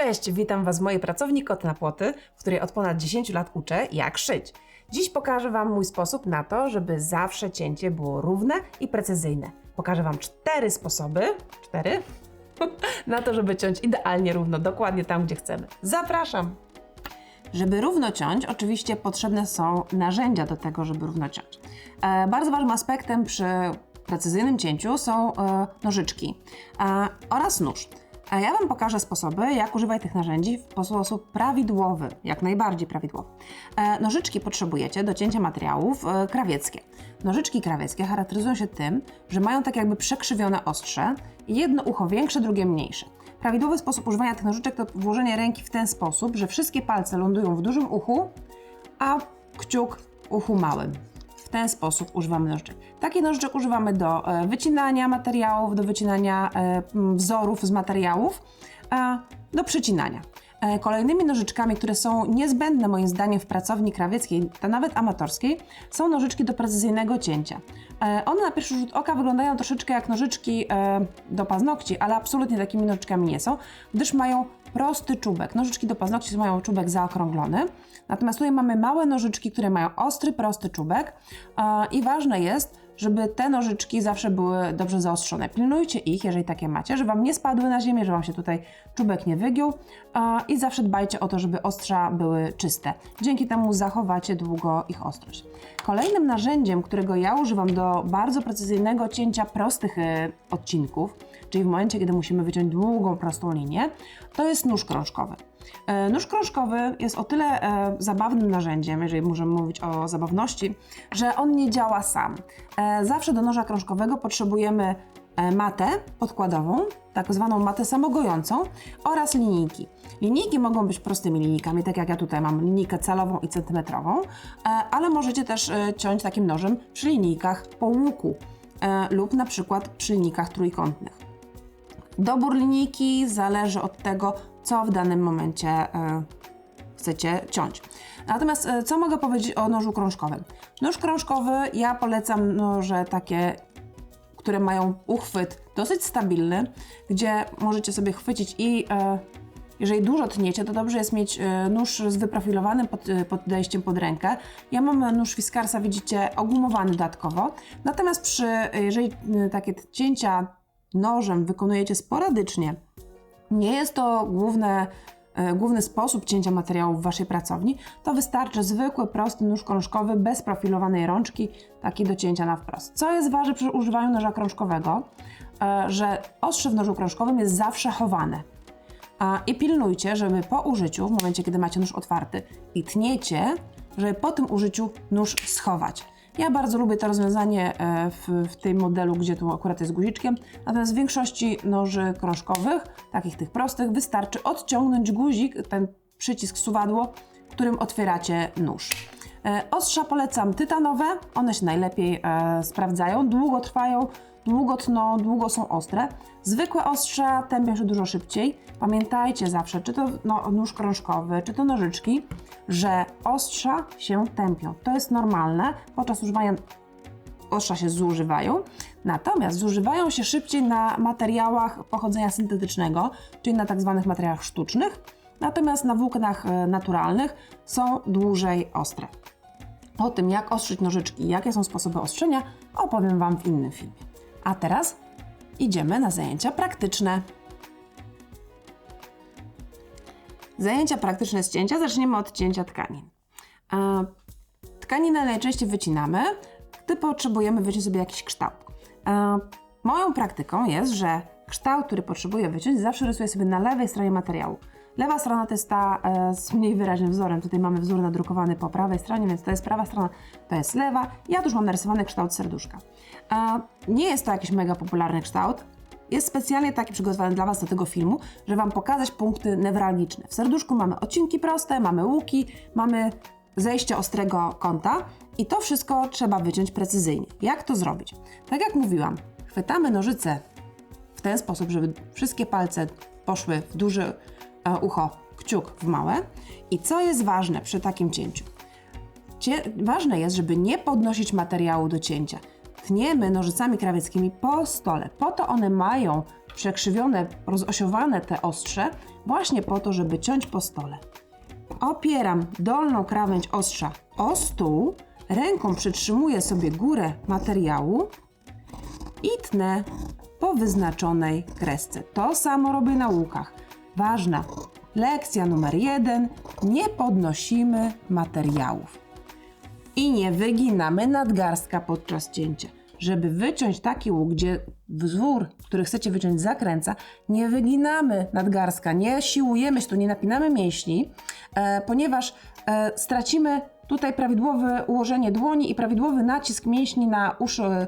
Cześć, witam Was w mojej pracowni Kot na Płoty, w której od ponad 10 lat uczę, jak szyć. Dziś pokażę Wam mój sposób na to, żeby zawsze cięcie było równe i precyzyjne. Pokażę Wam cztery sposoby, cztery, na to, żeby ciąć idealnie równo, dokładnie tam, gdzie chcemy. Zapraszam! Żeby równo ciąć, oczywiście potrzebne są narzędzia do tego, żeby równo ciąć. E, bardzo ważnym aspektem przy precyzyjnym cięciu są e, nożyczki e, oraz nóż. A ja Wam pokażę sposoby, jak używać tych narzędzi w sposób prawidłowy, jak najbardziej prawidłowy. E, nożyczki potrzebujecie do cięcia materiałów e, krawieckie. Nożyczki krawieckie charakteryzują się tym, że mają tak jakby przekrzywione ostrze, jedno ucho większe, drugie mniejsze. Prawidłowy sposób używania tych nożyczek to włożenie ręki w ten sposób, że wszystkie palce lądują w dużym uchu, a kciuk w uchu małym. Ten sposób używamy nożyczek. Takie nożyczek używamy do e, wycinania materiałów, do wycinania e, wzorów z materiałów, do przycinania. E, Kolejnymi nożyczkami, które są niezbędne moim zdaniem w pracowni krawieckiej, a nawet amatorskiej, są nożyczki do precyzyjnego cięcia. One na pierwszy rzut oka wyglądają troszeczkę jak nożyczki do paznokci, ale absolutnie takimi nożyczkami nie są, gdyż mają prosty czubek. Nożyczki do paznokci mają czubek zaokrąglony, natomiast tutaj mamy małe nożyczki, które mają ostry, prosty czubek e, i ważne jest, żeby te nożyczki zawsze były dobrze zaostrzone. Pilnujcie ich, jeżeli takie macie, żeby Wam nie spadły na ziemię, żeby Wam się tutaj czubek nie wygiął i zawsze dbajcie o to, żeby ostrza były czyste. Dzięki temu zachowacie długo ich ostrość. Kolejnym narzędziem, którego ja używam do bardzo precyzyjnego cięcia prostych e, odcinków, czyli w momencie, kiedy musimy wyciąć długą, prostą linię, to jest nóż krążkowy. E, Nóż krążkowy jest o tyle e, zabawnym narzędziem, jeżeli możemy mówić o zabawności, że on nie działa sam. E, zawsze do noża krążkowego potrzebujemy matę podkładową, tak zwaną matę samogojącą oraz linijki. Linijki mogą być prostymi linijkami, tak jak ja tutaj mam linijkę calową i centymetrową, ale możecie też ciąć takim nożem przy linijkach po łuku lub na przykład przy linijkach trójkątnych. Dobór linijki zależy od tego, co w danym momencie e, chcecie ciąć. Natomiast e, co mogę powiedzieć o nożu krążkowym? Nóż krążkowy ja polecam noże takie, które mają uchwyt dosyć stabilny, gdzie możecie sobie chwycić i e, jeżeli dużo tniecie, to dobrze jest mieć nóż z wyprofilowanym pod, podejściem pod rękę. Ja mam nóż Fiskarsa, widzicie, ogumowany dodatkowo. Natomiast przy, jeżeli takie cięcia nożem wykonujecie sporadycznie, nie jest to główne, e, główny sposób cięcia materiału w Waszej pracowni, to wystarczy zwykły, prosty nóż krążkowy bez profilowanej rączki, taki do cięcia na wprost. Co jest ważne przy używaniu noża krążkowego, e, że ostrze w nożu krążkowym jest zawsze chowane. I pilnujcie, żeby po użyciu, w momencie kiedy macie nóż otwarty i tniecie, żeby po tym użyciu nóż schować. Ja bardzo lubię to rozwiązanie e, w, w tym modelu, gdzie tu akurat jest guziczkiem, natomiast w większości noży krążkowych, takich tych prostych, wystarczy odciągnąć guzik, ten przycisk suwadło, którym otwieracie nóż. E, Ostrza polecam tytanowe, one się najlepiej e, sprawdzają, długo trwają, długo tną, długo są ostre. Zwykłe ostrza tępią się dużo szybciej. Pamiętajcie zawsze, czy to no, nóż krążkowy, czy to nożyczki, że ostrza się tępią. To jest normalne. Podczas używania ostrza się zużywają, natomiast zużywają się szybciej na materiałach pochodzenia syntetycznego, czyli na tak zwanych materiałach sztucznych, natomiast na włóknach e, naturalnych są dłużej ostre. O tym, jak ostrzyć nożyczki jakie są sposoby ostrzenia, opowiem Wam w innym filmie. A teraz idziemy na zajęcia praktyczne. Zajęcia praktyczne z cięcia zaczniemy od cięcia tkanin. Tkaninę najczęściej wycinamy, gdy potrzebujemy wyciąć sobie jakiś kształt. Moją praktyką jest, że kształt, który potrzebuję wyciąć, zawsze rysuję sobie na lewej stronie materiału. Lewa strona to jest ta e, z mniej wyraźnym wzorem. Tutaj mamy wzór nadrukowany po prawej stronie, więc to jest prawa strona, to jest lewa. Ja tu już mam narysowany kształt serduszka. E, nie jest to jakiś mega popularny kształt. Jest specjalnie taki przygotowany dla Was do tego filmu, żeby Wam pokazać punkty newralgiczne. W serduszku mamy odcinki proste, mamy łuki, mamy zejście ostrego kąta i to wszystko trzeba wyciąć precyzyjnie. Jak to zrobić? Tak jak mówiłam, chwytamy nożyce w ten sposób, żeby wszystkie palce poszły w duże e, ucho, kciuk w małe. I co jest ważne przy takim cięciu? Ważne jest, żeby nie podnosić materiału do cięcia. tniemy nożycami krawieckimi po stole. Po to one mają przekrzywione, rozosiowane te ostrze, właśnie po to, żeby ciąć po stole. Opieram dolną krawędź ostrza o stół, ręką przytrzymuję sobie górę materiału i tnę po wyznaczonej kresce. To samo robię na łukach. Ważna lekcja numer jeden: nie podnosimy materiałów i nie wyginamy nadgarstka podczas cięcia. Żeby wyciąć taki łuk, gdzie wzór, który chcecie wyciąć, zakręca, nie wyginamy nadgarstka, nie siłujemy się tu, nie napinamy mięśni, e, ponieważ e, stracimy tutaj prawidłowe ułożenie dłoni i prawidłowy nacisk mięśni na uszy e,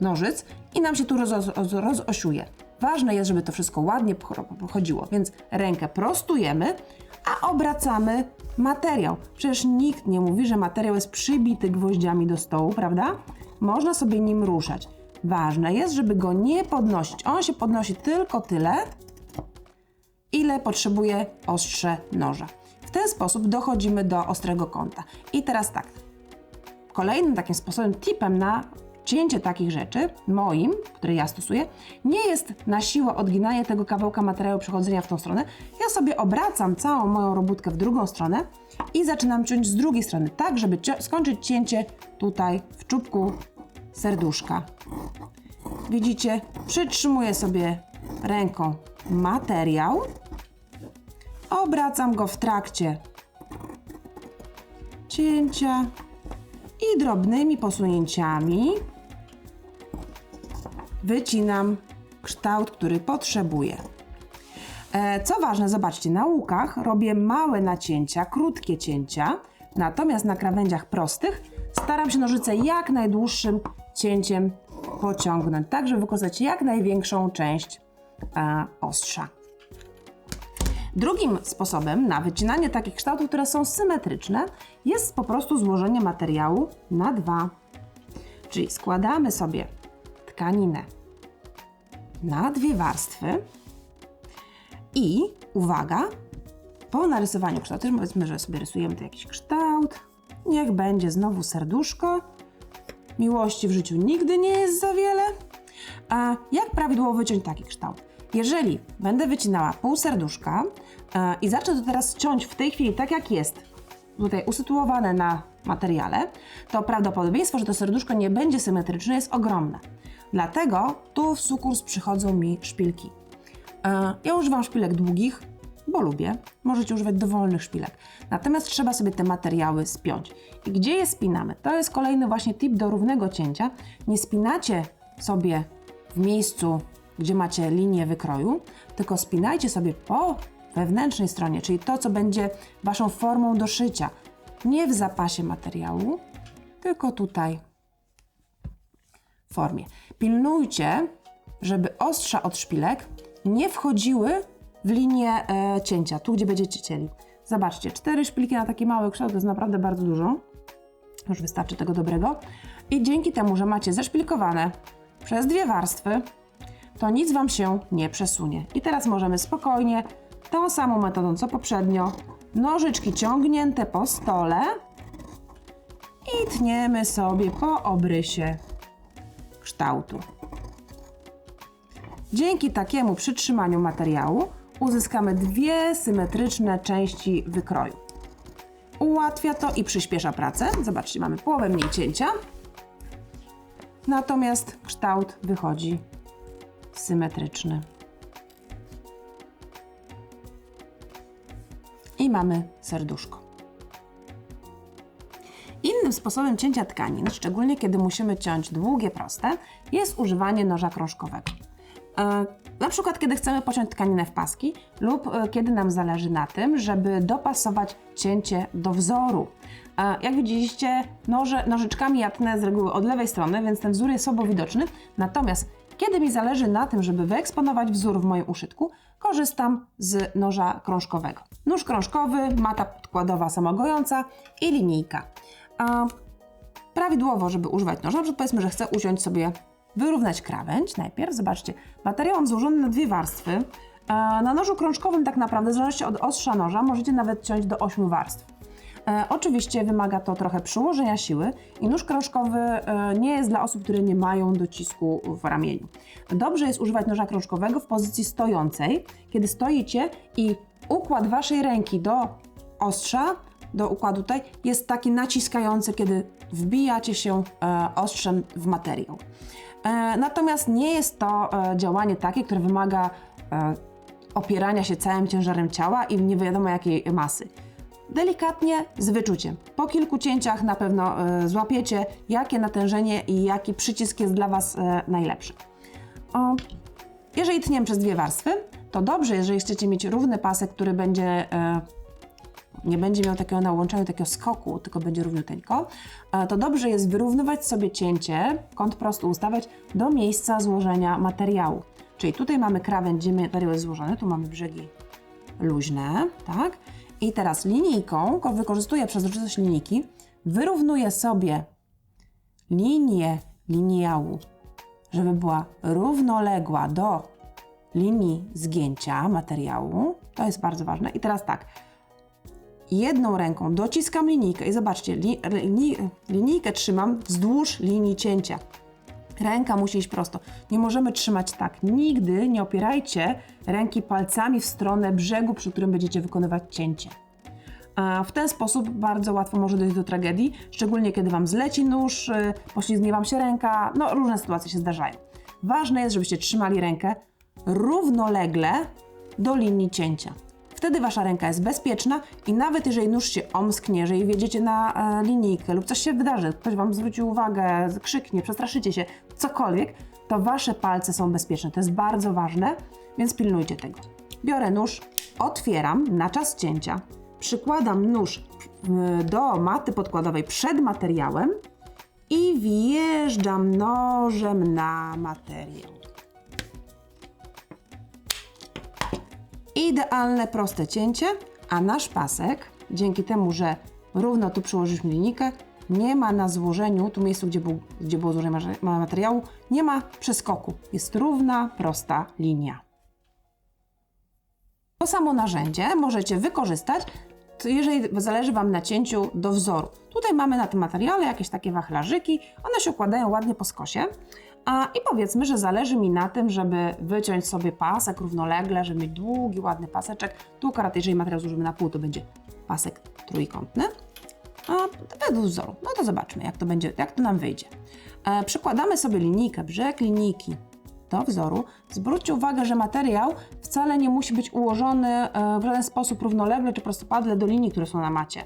nożyc i nam się tu roz, roz, rozosiuje. Ważne jest, żeby to wszystko ładnie pochodziło, więc rękę prostujemy, a obracamy materiał. Przecież nikt nie mówi, że materiał jest przybity gwoździami do stołu, prawda? Można sobie nim ruszać. Ważne jest, żeby go nie podnosić. On się podnosi tylko tyle, ile potrzebuje ostrze noża. W ten sposób dochodzimy do ostrego kąta. I teraz tak. Kolejnym takim sposobem, tipem na cięcie takich rzeczy, moim, który ja stosuję, nie jest na siłę odginanie tego kawałka materiału, przechodzenia w tą stronę. Ja sobie obracam całą moją robótkę w drugą stronę i zaczynam ciąć z drugiej strony, tak żeby skończyć cięcie tutaj w czubku serduszka. Widzicie, przytrzymuję sobie ręką materiał, obracam go w trakcie cięcia i drobnymi posunięciami wycinam kształt, który potrzebuję. E, co ważne, zobaczcie, na łukach robię małe nacięcia, krótkie cięcia, natomiast na krawędziach prostych staram się nożyce jak najdłuższym cięciem pociągnąć, tak żeby wykorzystać jak największą część e, ostrza. Drugim sposobem na wycinanie takich kształtów, które są symetryczne, jest po prostu złożenie materiału na dwa. Czyli składamy sobie tkaninę na dwie warstwy i uwaga, po narysowaniu kształtu, powiedzmy, że sobie rysujemy tu jakiś kształt, niech będzie znowu serduszko. Miłości w życiu nigdy nie jest za wiele. A jak prawidłowo wyciąć taki kształt? Jeżeli będę wycinała pół serduszka e, i zacznę to teraz ciąć w tej chwili tak jak jest, tutaj usytuowane na materiale, to prawdopodobieństwo, że to serduszko nie będzie symetryczne jest ogromne. Dlatego tu w sukurs przychodzą mi szpilki. E, ja używam szpilek długich, bo lubię. Możecie używać dowolnych szpilek. Natomiast trzeba sobie te materiały spiąć. I gdzie je spinamy? To jest kolejny właśnie tip do równego cięcia. Nie spinacie sobie w miejscu, gdzie macie linię wykroju, tylko spinajcie sobie po wewnętrznej stronie, czyli to, co będzie Waszą formą do szycia. Nie w zapasie materiału, tylko tutaj w formie. Pilnujcie, żeby ostrza od szpilek nie wchodziły w linię e, cięcia, tu gdzie będziecie cięli. Zobaczcie, cztery szpilki na taki mały kształt to jest naprawdę bardzo dużo. Już wystarczy tego dobrego. I dzięki temu, że macie zeszpilkowane przez dwie warstwy, to nic Wam się nie przesunie. I teraz możemy spokojnie, tą samą metodą co poprzednio, nożyczki ciągnięte po stole i tniemy sobie po obrysie kształtu. Dzięki takiemu przytrzymaniu materiału uzyskamy dwie symetryczne części wykroju. Ułatwia to i przyspiesza pracę. Zobaczcie, mamy połowę mniej cięcia. Natomiast kształt wychodzi symetryczny. I mamy serduszko. Innym sposobem cięcia tkanin, szczególnie kiedy musimy ciąć długie, proste, jest używanie noża krążkowego. E, na przykład, kiedy chcemy pociąć tkaninę w paski lub e, kiedy nam zależy na tym, żeby dopasować cięcie do wzoru. E, jak widzieliście, noże, nożyczkami ja tnę z reguły od lewej strony, więc ten wzór jest słabo widoczny. Natomiast kiedy mi zależy na tym, żeby wyeksponować wzór w moim uszytku, korzystam z noża krążkowego. Nóż krążkowy, mata podkładowa samogojąca i linijka. prawidłowo, żeby używać noża, powiedzmy, że chcę uciąć sobie wyrównać krawędź najpierw. Zobaczcie, materiał mam złożony na dwie warstwy. Na nożu krążkowym tak naprawdę, w zależności od ostrza noża, możecie nawet ciąć do 8 warstw. E, oczywiście wymaga to trochę przyłożenia siły i nóż krążkowy e, nie jest dla osób, które nie mają docisku w ramieniu. Dobrze jest używać noża krążkowego w pozycji stojącej, kiedy stoicie i układ waszej ręki do ostrza, do układu tutaj, jest taki naciskający, kiedy wbijacie się e, ostrzem w materiał. Natomiast nie jest to działanie takie, które wymaga opierania się całym ciężarem ciała i nie wiadomo jakiej masy. Delikatnie, z wyczuciem. Po kilku cięciach na pewno e, złapiecie, jakie natężenie i jaki przycisk jest dla Was e, najlepszy. O, jeżeli tniemy przez dwie warstwy, to dobrze, jeżeli chcecie mieć równy pasek, który będzie e, nie będzie miał takiego nałączenia, takiego skoku, tylko będzie równiuteńko, to dobrze jest wyrównywać sobie cięcie, kąt prosty ustawiać do miejsca złożenia materiału. Czyli tutaj mamy krawędź, gdzie materiał jest złożony, tu mamy brzegi luźne, tak? I teraz linijką, ko- wykorzystuję przezroczystość linijki, wyrównuję sobie linię liniału, żeby była równoległa do linii zgięcia materiału. To jest bardzo ważne. I teraz tak, jedną ręką dociskam linijkę i zobaczcie, li, li, linijkę trzymam wzdłuż linii cięcia. Ręka musi iść prosto. Nie możemy trzymać tak. Nigdy nie opierajcie ręki palcami w stronę brzegu, przy którym będziecie wykonywać cięcie. A w ten sposób bardzo łatwo może dojść do tragedii, szczególnie kiedy Wam zleci nóż, y, poślizgnie Wam się ręka, no różne sytuacje się zdarzają. Ważne jest, żebyście trzymali rękę równolegle do linii cięcia. Wtedy Wasza ręka jest bezpieczna i nawet jeżeli nóż się omsknie, jeżeli wjedziecie na e, linijkę lub coś się wydarzy, ktoś Wam zwróci uwagę, krzyknie, przestraszycie się, cokolwiek, to Wasze palce są bezpieczne. To jest bardzo ważne, więc pilnujcie tego. Biorę nóż, otwieram na czas cięcia, przykładam nóż do maty podkładowej przed materiałem i wjeżdżam nożem na materiał. Idealne, proste cięcie, a nasz pasek, dzięki temu, że równo tu przyłożyliśmy linijkę, nie ma na złożeniu, tu miejscu, gdzie, był, gdzie było złożenie materiału, nie ma przeskoku. Jest równa, prosta linia. To samo narzędzie możecie wykorzystać, jeżeli zależy Wam na cięciu do wzoru. Tutaj mamy na tym materiale jakieś takie wachlarzyki, one się układają ładnie po skosie. A, I powiedzmy, że zależy mi na tym, żeby wyciąć sobie pasek równolegle, żeby mieć długi, ładny paseczek. Tu akurat, jeżeli materiał złożymy na pół, to będzie pasek trójkątny. Według wzoru. No to zobaczmy, jak to będzie, jak to nam wyjdzie. E, przykładamy sobie linijkę, brzeg linijki do wzoru. Zwróćcie uwagę, że materiał wcale nie musi być ułożony e, w żaden sposób równolegle czy prostopadle do linii, które są na macie.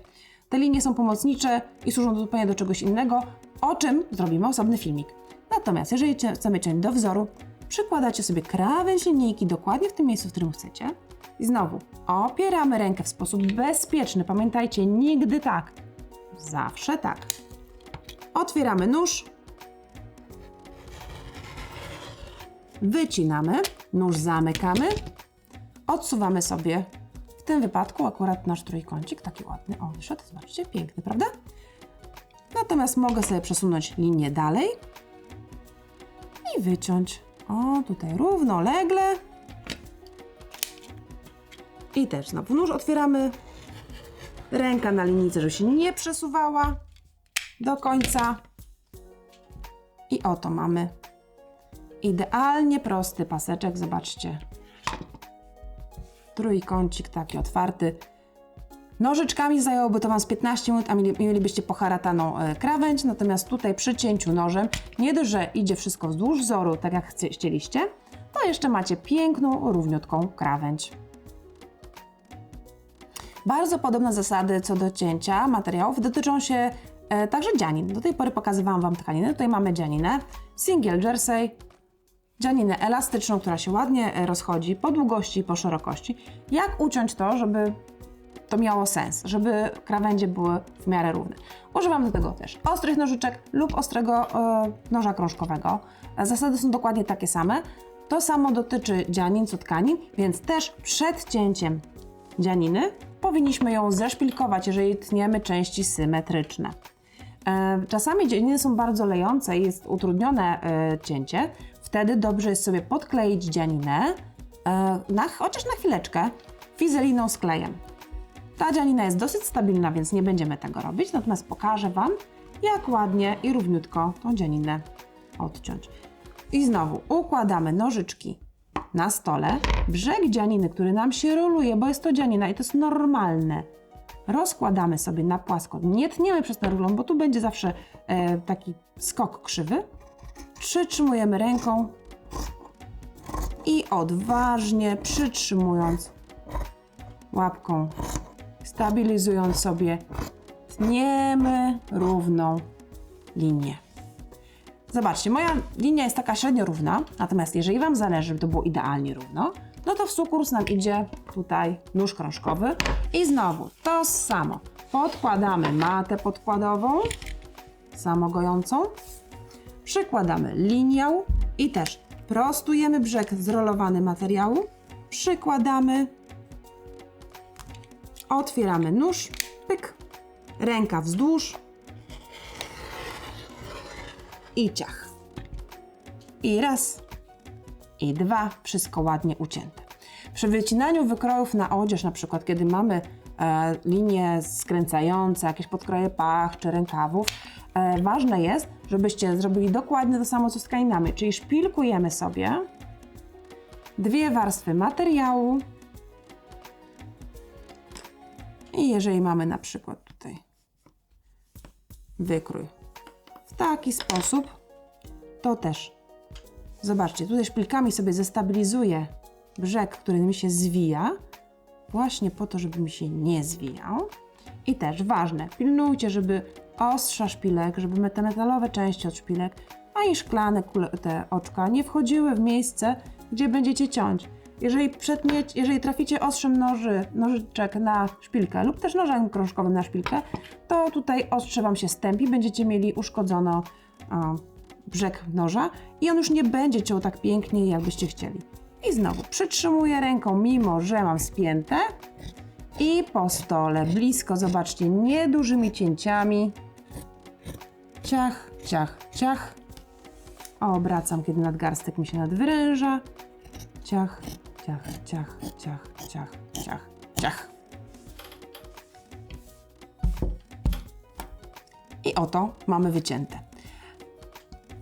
Te linie są pomocnicze i służą zupełnie do czegoś innego, o czym zrobimy osobny filmik. Natomiast jeżeli chcemy ciąć do wzoru, przykładacie sobie krawędź linijki dokładnie w tym miejscu, w którym chcecie. I znowu opieramy rękę w sposób bezpieczny. Pamiętajcie, nigdy tak. Zawsze tak. Otwieramy nóż, wycinamy, nóż zamykamy, odsuwamy sobie, w tym wypadku akurat nasz trójkącik, taki ładny, o wyszedł, zobaczcie, piękny, prawda? Natomiast mogę sobie przesunąć linię dalej i wyciąć, o tutaj równolegle. I też znowu nóż otwieramy, ręka na linijce, żeby się nie przesuwała do końca i oto mamy idealnie prosty paseczek, zobaczcie. Trójkącik taki otwarty. Nożyczkami zajęłoby to Wam z 15 minut, a mieli- mielibyście poharataną e, krawędź, natomiast tutaj przy cięciu nożem, nie dość, że idzie wszystko wzdłuż wzoru, tak jak chcie- chcieliście, to jeszcze macie piękną, równiutką krawędź. Bardzo podobne zasady co do cięcia materiałów dotyczą się e, także dzianin. Do tej pory pokazywałam Wam tkaniny. Tutaj mamy dzianinę single jersey, dzianinę elastyczną, która się ładnie e, rozchodzi po długości i po szerokości. Jak uciąć to, żeby to miało sens, żeby krawędzie były w miarę równe. Używam do tego też ostrych nożyczek lub ostrego e, noża krążkowego. Zasady są dokładnie takie same. To samo dotyczy dzianin co tkanin, więc też przed cięciem dzianiny powinniśmy ją zeszpilkować, jeżeli tniemy części symetryczne. E, Czasami dzianiny są bardzo lejące i jest utrudnione e, cięcie. Wtedy dobrze jest sobie podkleić dzianinę, e, na, chociaż na chwileczkę, fizeliną z klejem. Ta dzianina jest dosyć stabilna, więc nie będziemy tego robić, natomiast pokażę Wam, jak ładnie i równiutko tą dzianinę odciąć. I znowu układamy nożyczki na stole. Brzeg dzianiny, który nam się roluje, bo jest to dzianina i to jest normalne, rozkładamy sobie na płasko. Nie tniemy przez ten rulon, bo tu będzie zawsze e, taki skok krzywy. Przytrzymujemy ręką i odważnie przytrzymując łapką, stabilizując sobie, tniemy równą linię. Zobaczcie, moja linia jest taka średnio równa, natomiast jeżeli Wam zależy, żeby to było idealnie równo, no to w sukurs nam idzie tutaj nóż krążkowy i znowu to samo. Podkładamy matę podkładową, samogojącą, przykładamy linię i też prostujemy brzeg zrolowany materiału, przykładamy, otwieramy nóż, pyk, ręka wzdłuż, i ciach. I raz, i dwa, wszystko ładnie ucięte. Przy wycinaniu wykrojów na odzież, na przykład kiedy mamy e, linie skręcające, jakieś podkroje pach czy rękawów, e, ważne jest, żebyście zrobili dokładnie to samo co z tkaninami, czyli szpilkujemy sobie dwie warstwy materiału i jeżeli mamy na przykład tutaj wykrój w taki sposób, to też. Zobaczcie, tutaj szpilkami sobie zestabilizuję brzeg, który mi się zwija, właśnie po to, żeby mi się nie zwijał. I też ważne, pilnujcie, żeby ostrza szpilek, żeby te metalowe części od szpilek, a i szklane te oczka nie wchodziły w miejsce, gdzie będziecie ciąć. Jeżeli, przetniecie, jeżeli traficie ostrzem noży, nożyczek na szpilkę lub też nożem krążkowym na szpilkę, to tutaj ostrze Wam się stępi, będziecie mieli uszkodzono brzeg noża i on już nie będzie ciął tak pięknie, jakbyście chcieli. I znowu przytrzymuję ręką, mimo że mam spięte i po stole blisko, zobaczcie, niedużymi cięciami. Ciach, ciach, ciach. Obracam, kiedy nadgarstek mi się nadwyręża. Ciach, ciach, ciach, ciach, ciach, ciach, ciach. I oto mamy wycięte.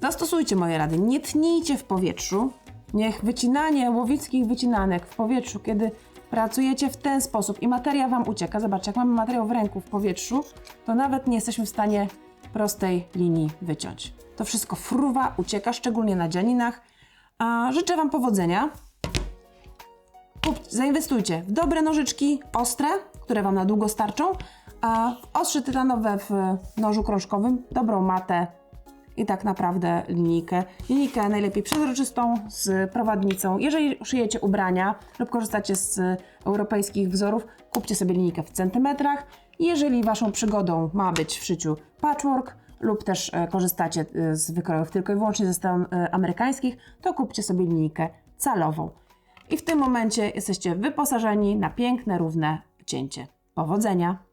Zastosujcie moje rady. Nie tnijcie w powietrzu. Niech wycinanie łowickich wycinanek w powietrzu, kiedy pracujecie w ten sposób i materia Wam ucieka. Zobaczcie, jak mamy materiał w ręku w powietrzu, to nawet nie jesteśmy w stanie prostej linii wyciąć. To wszystko fruwa, ucieka, szczególnie na dzianinach. A życzę Wam powodzenia. Zainwestujcie w dobre nożyczki, ostre, które Wam na długo starczą, a ostrze tytanowe w nożu krążkowym, dobrą matę i tak naprawdę linijkę. Linijkę najlepiej przezroczystą z prowadnicą. Jeżeli szyjecie ubrania lub korzystacie z europejskich wzorów, kupcie sobie linijkę w centymetrach. Jeżeli Waszą przygodą ma być w szyciu patchwork lub też e, korzystacie e, z wykrojów tylko i wyłącznie ze stron e, amerykańskich, to kupcie sobie linijkę calową. I w tym momencie jesteście wyposażeni na piękne, równe cięcie. Powodzenia!